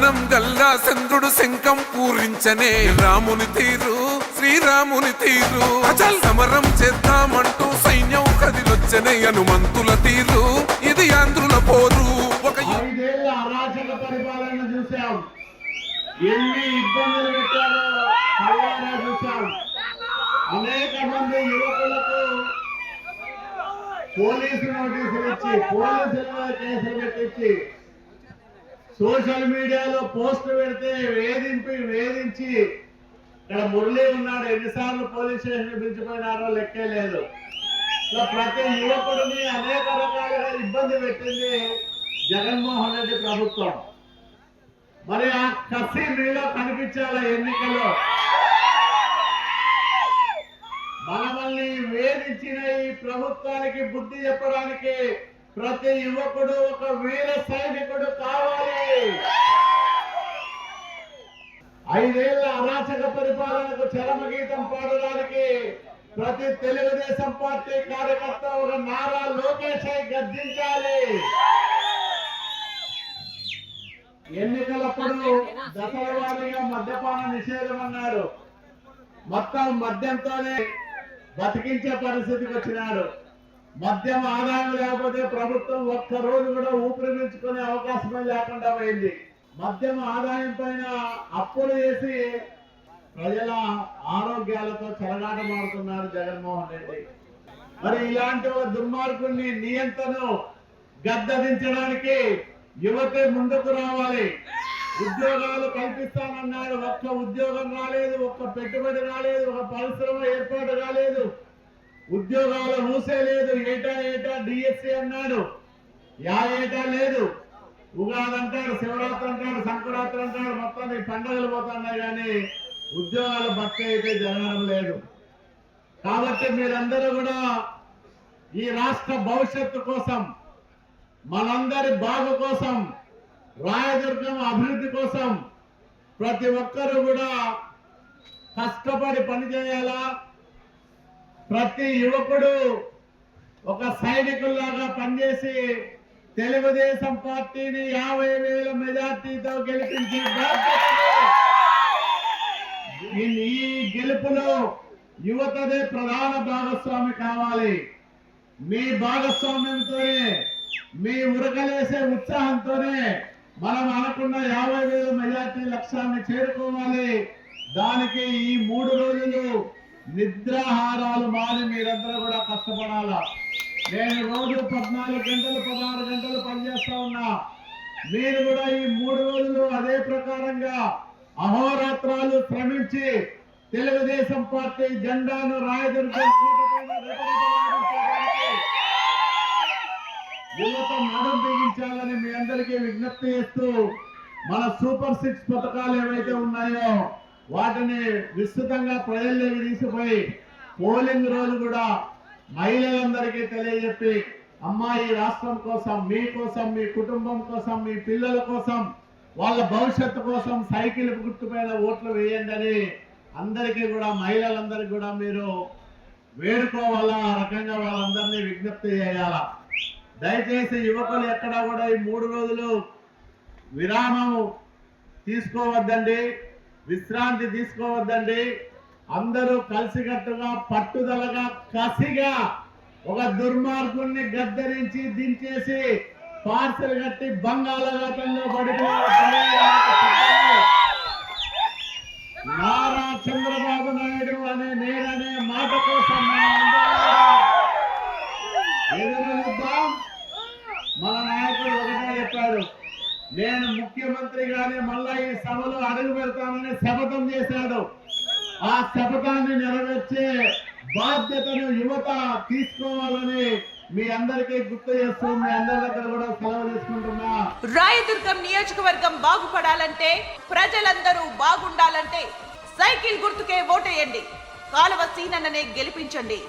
సహనం గల్లా చంద్రుడు శంఖం పూరించనే. రాముని తీరు శ్రీరాముని తీరు. అచల్! సమరం చేద్దామంటూ సైన్యం కదిలొచ్చనే హనుమంతుల తీరు. ఇది ఆంధ్రుల పోరు. ఒక యు- ఐదేళ్ళ అరాచక పరిపాలన చూసాం ఎన్ని ఇబ్బందులు పెట్టారో కళ్ళారా చూసాం అనేక మంది యువకులకు పోలీసు నోటీసులు ఇచ్చి పోలీసుల కేసులు పెట్టించి సోషల్ మీడియాలో పోస్ట్ పెడితే వేధింపి వేధించి ఇక్కడ మురళి ఉన్నాడు. ఎన్నిసార్లు పోలీస్ స్టేషన్ పిలిచిపోయినారో లెక్కే లేదు. ఇలా ప్రతి యువకుడిని అనేక రకాలుగా ఇబ్బంది పెట్టింది జగన్మోహన్ రెడ్డి ప్రభుత్వం. మరి ఆ కసి మీలో కనిపించాల ఎన్నికల్లో మనమల్ని వేధించిన ఈ ప్రభుత్వానికి బుద్ధి చెప్పడానికి ప్రతి యువకుడు ఒక వీర సైనికుడు కావాలి. ఐదేళ్ళ అరాచక పరిపాలనకు చరమగీతం పాడడానికి ప్రతి తెలుగుదేశం పార్టీ కార్యకర్త ఒక నారా లోకేష్ అయి గర్జించాలి. ఎన్నికలప్పుడు దశల వారీగా మద్యపాన నిషేధం అన్నారు మొత్తం మద్యంతోనే బతికించే పరిస్థితికి వచ్చినాడు. మద్యం ఆదాయం లేకపోతే ప్రభుత్వం ఒక్క రోజు కూడా ఊపిరి అవకాశమే లేకుండా పోయింది. మద్యం ఆదాయం పైన అప్పులు చేసి ప్రజల ఆరోగ్యాలతో చెలగాటమాడుతున్నారు జగన్మోహన్ రెడ్డి. మరి ఇలాంటి దుర్మార్గుల్ని నియంత్రణ గద్దదించడానికి యువతే ముందుకు రావాలి. ఉద్యోగాలు కల్పిస్తానన్నారు ఒక్క ఉద్యోగం రాలేదు ఒక్క పెట్టుబడి రాలేదు ఒక పరిశ్రమ ఏర్పాటు కాలేదు. ఉద్యోగాల మూసే లేదు ఏటా ఏటా డిఎస్సి అన్నాడు. యా ఏటా లేదు. ఉగాది అంటాడు శివరాత్రి అంటాడు సంక్రాంతి అంటాడు మొత్తానికి పండుగలు పోతున్నాయి కానీ ఉద్యోగాలు భక్తి అయితే జరగడం లేదు. కాబట్టి మీరందరూ కూడా ఈ రాష్ట్ర భవిష్యత్తు కోసం మనందరి బాగు కోసం రాయదుర్గం అభివృద్ధి కోసం ప్రతి ఒక్కరూ కూడా కష్టపడి పనిచేయాలా? ప్రతి యువకుడు ఒక సైనికుల్లాగా పనిచేసి తెలుగుదేశం పార్టీని యాభై వేల మెజార్టీతో గెలిపించి ఈ ఈ గెలుపులో యువతదే ప్రధాన భాగస్వామి కావాలి. మీ భాగస్వామ్యంతోనే మీ ఉరకలేసే ఉత్సాహంతోనే మనం అనుకున్న యాభై వేల మెజార్టీ లక్ష్యాన్ని చేరుకోవాలి. దానికి ఈ మూడు రోజులు నిద్రాహారాలు మాని మీరందరూ కూడా కష్టపడాలా? నేను రోజు పద్నాలుగు గంటలు పదహారు గంటలు పనిచేస్తా ఉన్నా. మీరు కూడా ఈ మూడు రోజులు అదే ప్రకారంగా అహోరాత్రాలు శ్రమించి తెలుగుదేశం పార్టీ జెండాను రాయదుర్గం కోటపైన యువత బిగించాలని మీ అందరికీ విజ్ఞప్తి చేస్తూ మన సూపర్ సిక్స్ పథకాలు ఏవైతే ఉన్నాయో వాటిని విస్తృతంగా ప్రజల్లోకి తీసుకుపోయి పోలింగ్ రోజు కూడా మహిళలందరికీ తెలియజెప్పి అమ్మాయి రాష్ట్రం కోసం మీ కోసం మీ కుటుంబం కోసం మీ పిల్లల కోసం వాళ్ళ భవిష్యత్తు కోసం సైకిల్ గుర్తుపైన ఓట్లు వేయండి అని అందరికీ కూడా మహిళలందరికీ కూడా మీరు వేడుకోవాలా? ఆ రకంగా వాళ్ళందరినీ విజ్ఞప్తి చేయాలా? దయచేసి యువకులు ఎక్కడా కూడా ఈ మూడు రోజులు విరామం తీసుకోవద్దండి. విశ్రాంతి తీసుకోవద్దండి. అందరూ కలిసికట్టుగా పట్టుదలగా కసిగా ఒక దుర్మార్గుణ్ణి గద్దరించి దించేసి పార్సల్ కట్టి బంగాళాఖాతంలో పడిపోయిన నారా చంద్రబాబు నాయుడు అనే నేననే మాట కోసం ఎదురు మన నాయకుడు ఒకటే చెప్పాడు. నేను ముఖ్యమంత్రిగానే మళ్ళా ఈ సభలో అడుగు పెడతానని శపథం చేశాడు. ఆ శపథాన్ని నెరవేర్చే బాధ్యతను యువత తీసుకోవాలని మీ అందరికీ గుర్తు చేస్తూ మీ అందరి దగ్గర కూడా సెలవు తీసుకుంటున్నా. రాయదుర్గం నియోజకవర్గం బాగుపడాలంటే ప్రజలందరూ బాగుండాలంటే సైకిల్ గుర్తుకే ఓటేయండి. కాలువ సీనన్ననే గెలిపించండి.